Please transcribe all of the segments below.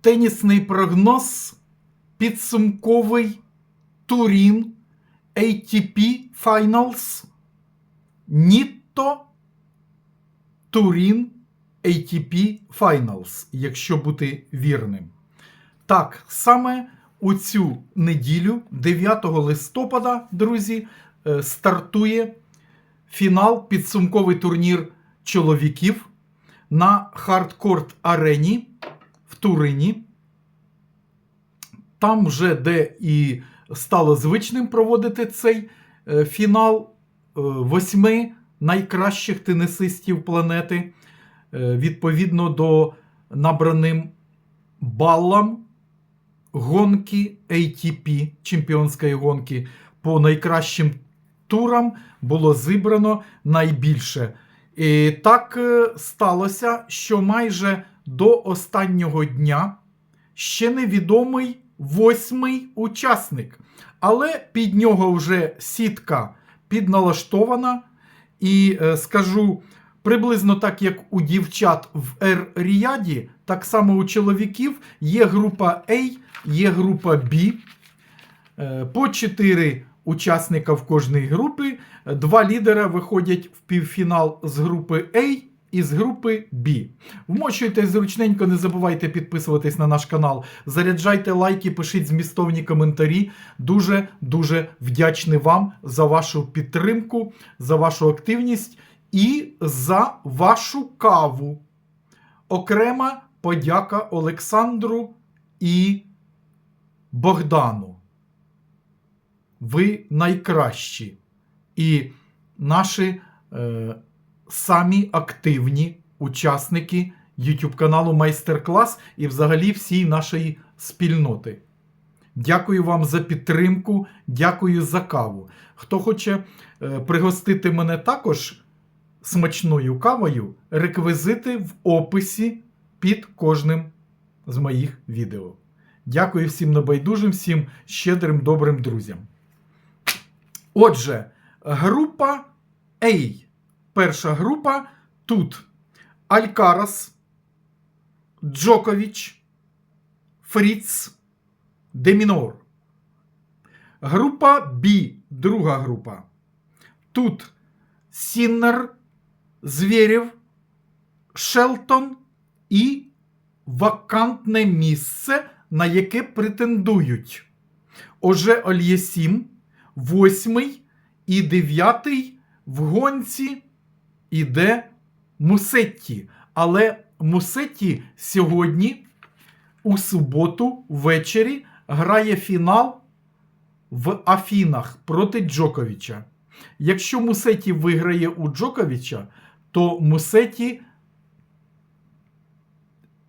Тенісний прогноз. Підсумковий Турін ATP Finals. Ніто Турін ATP Finals, якщо бути вірним. Так, саме у цю неділю, 9 листопада, друзі, е, стартує фінал, підсумковий турнір чоловіків на хардкорт арені Турині. Там вже де і стало звичним проводити цей е, фінал е, восьми найкращих тенісистів планети е, відповідно до набраним балам гонки ATP, чемпіонської гонки, по найкращим турам було зібрано найбільше. І так сталося, що майже до останнього дня ще невідомий восьмий учасник. Але під нього вже сітка підналаштована. І е, скажу приблизно так, як у дівчат в Ер-Ріаді, так само у чоловіків є група A, є група B. Е, По 4 учасника в кожній групі. Два лідера виходять в півфінал з групи A і з групи B. Вмочуйте зручненько, не забувайте підписуватись на наш канал. Заряджайте лайки, пишіть змістовні коментарі. Дуже дуже вдячний вам за вашу підтримку, за вашу активність і за вашу каву. Окрема подяка Олександру і Богдану. Ви найкращі. І наші е, самі активні учасники YouTube каналу Майстер-клас і взагалі всій нашої спільноти. Дякую вам за підтримку, дякую за каву. Хто хоче е, пригостити мене також смачною кавою, реквізити в описі під кожним з моїх відео. Дякую всім небайдужим, всім щедрим добрим друзям. Отже, група A. Перша група тут Алькарас, Джокович, Фріц, Демінор. Група B. Друга група. Тут Сіннер, Звєрєв, Шелтон і вакантне місце, на яке претендують. Оже Ольєсім, восьмий і дев'ятий в гонці іде Мусетті. Але Мусетті сьогодні, у суботу, ввечері, грає фінал в Афінах проти Джоковича. Якщо Мусеті виграє у Джоковича, то Мусеті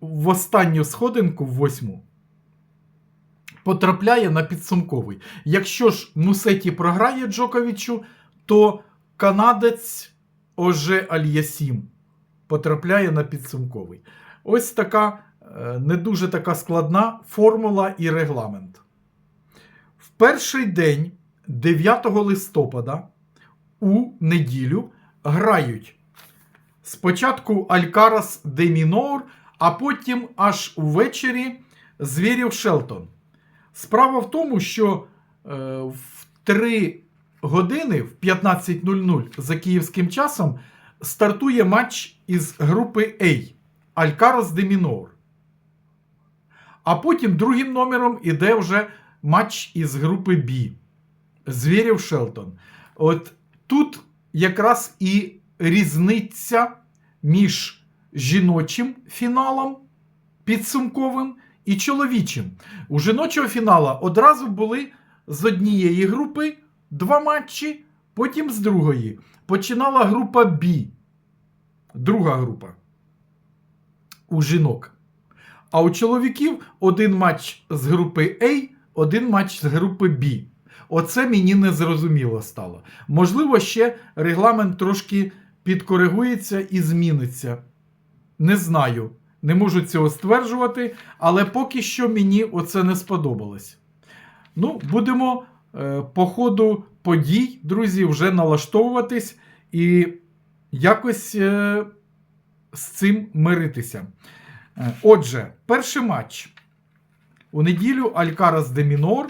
в останню сходинку, в восьму, потрапляє на підсумковий. Якщо ж Мусеті програє Джоковичу, то канадець Оже Альясім потрапляє на підсумковий. Ось така е, не дуже така складна формула і регламент. В перший день, 9 листопада, у неділю грають спочатку Алькарас Демінор, а потім аж увечері Звірів Шелтон. Справа в тому, що е, в 3 години в 15.00 за київським часом стартує матч із групи A Алькарас де Мінор. А потім другим номером іде вже матч із групи B Звірів Шелтон. От тут якраз і різниця між жіночим фіналом підсумковим і чоловічим. У жіночого фінала одразу були з однієї групи два матчі, потім з другої. Починала група B. Друга група. У жінок. А у чоловіків один матч з групи A, один матч з групи B. Оце мені не зрозуміло стало. Можливо, ще регламент трошки підкоригується і зміниться. Не знаю. Не можу цього стверджувати, але поки що мені оце не сподобалось. Ну, будемо по ходу подій, друзі, вже налаштовуватись і якось е, з цим миритися. Е, Отже, перший матч у неділю Алькарас де Мінор.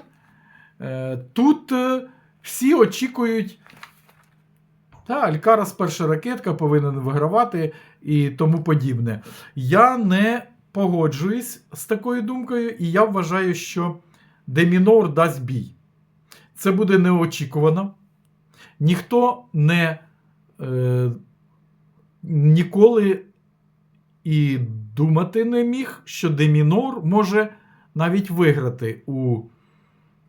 Е, Тут е, всі очікують. Та, Алькарас перша ракетка повинен вигравати і тому подібне. Я не погоджуюсь з такою думкою, і я вважаю, що Демінор дасть бій. Це буде неочікувано. Ніхто не е, ніколи і думати не міг, що Демінор може навіть виграти у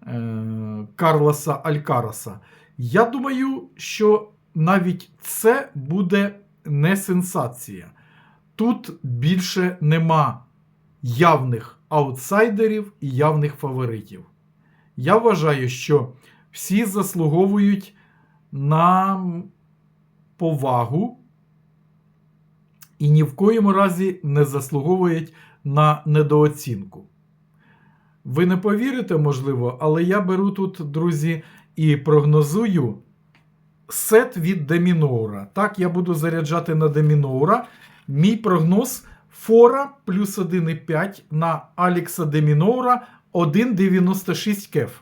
е, Карлоса Алькараса. Я думаю, що навіть це буде не сенсація. Тут більше нема явних аутсайдерів і явних фаворитів. Я вважаю, що всі заслуговують на повагу і ні в коєму разі не заслуговують на недооцінку. Ви не повірите, можливо, але я беру тут, друзі, і прогнозую сет від Деміноура. Так, я буду заряджати на Деміноура. Мій прогноз Фора плюс 1,5 на Алікса Деміноура 1,96 кеф.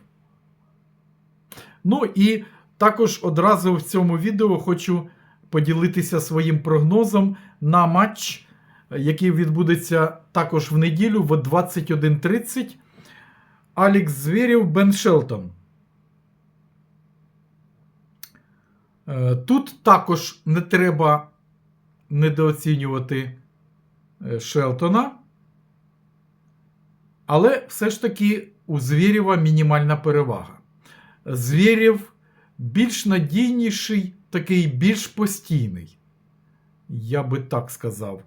Ну і також одразу в цьому відео хочу поділитися своїм прогнозом на матч, який відбудеться також в неділю в 21.30. Алікс Звєрєв Бен Шелтон. Е, Тут також не треба недооцінювати Шелтона. Але все ж таки у Звєрєва мінімальна перевага. Звєрєв більш надійніший, такий більш постійний. Я би так сказав.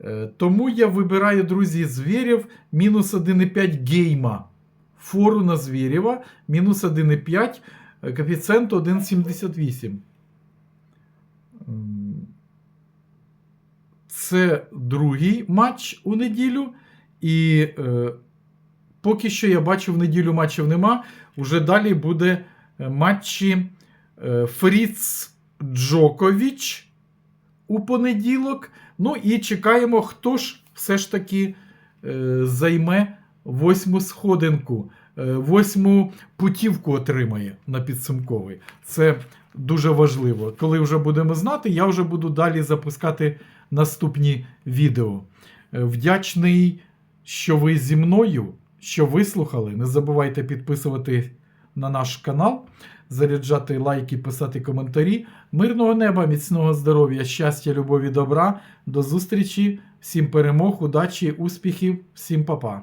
Е, Тому я вибираю, друзі, Звєрєв мінус 1,5 гейма. Фору на Звєрєва мінус 1,5, е, коефіцієнт 1,78. Це другий матч у неділю. І е, поки що я бачу в неділю матчів нема. Уже далі буде е, матчі е, Фріц Джокович у понеділок. Ну і чекаємо, хто ж все ж таки е, займе восьму сходинку, е, восьму путівку отримає на підсумковий. Це дуже важливо. Коли вже будемо знати, я вже буду далі запускати наступні відео. Е, Вдячний, що ви зі мною, що вислухали. Не забувайте підписувати на наш канал, заряджати лайки, писати коментарі. Мирного неба, міцного здоров'я, щастя, любові, добра. До зустрічі, всім перемог, удачі, успіхів, всім па-па.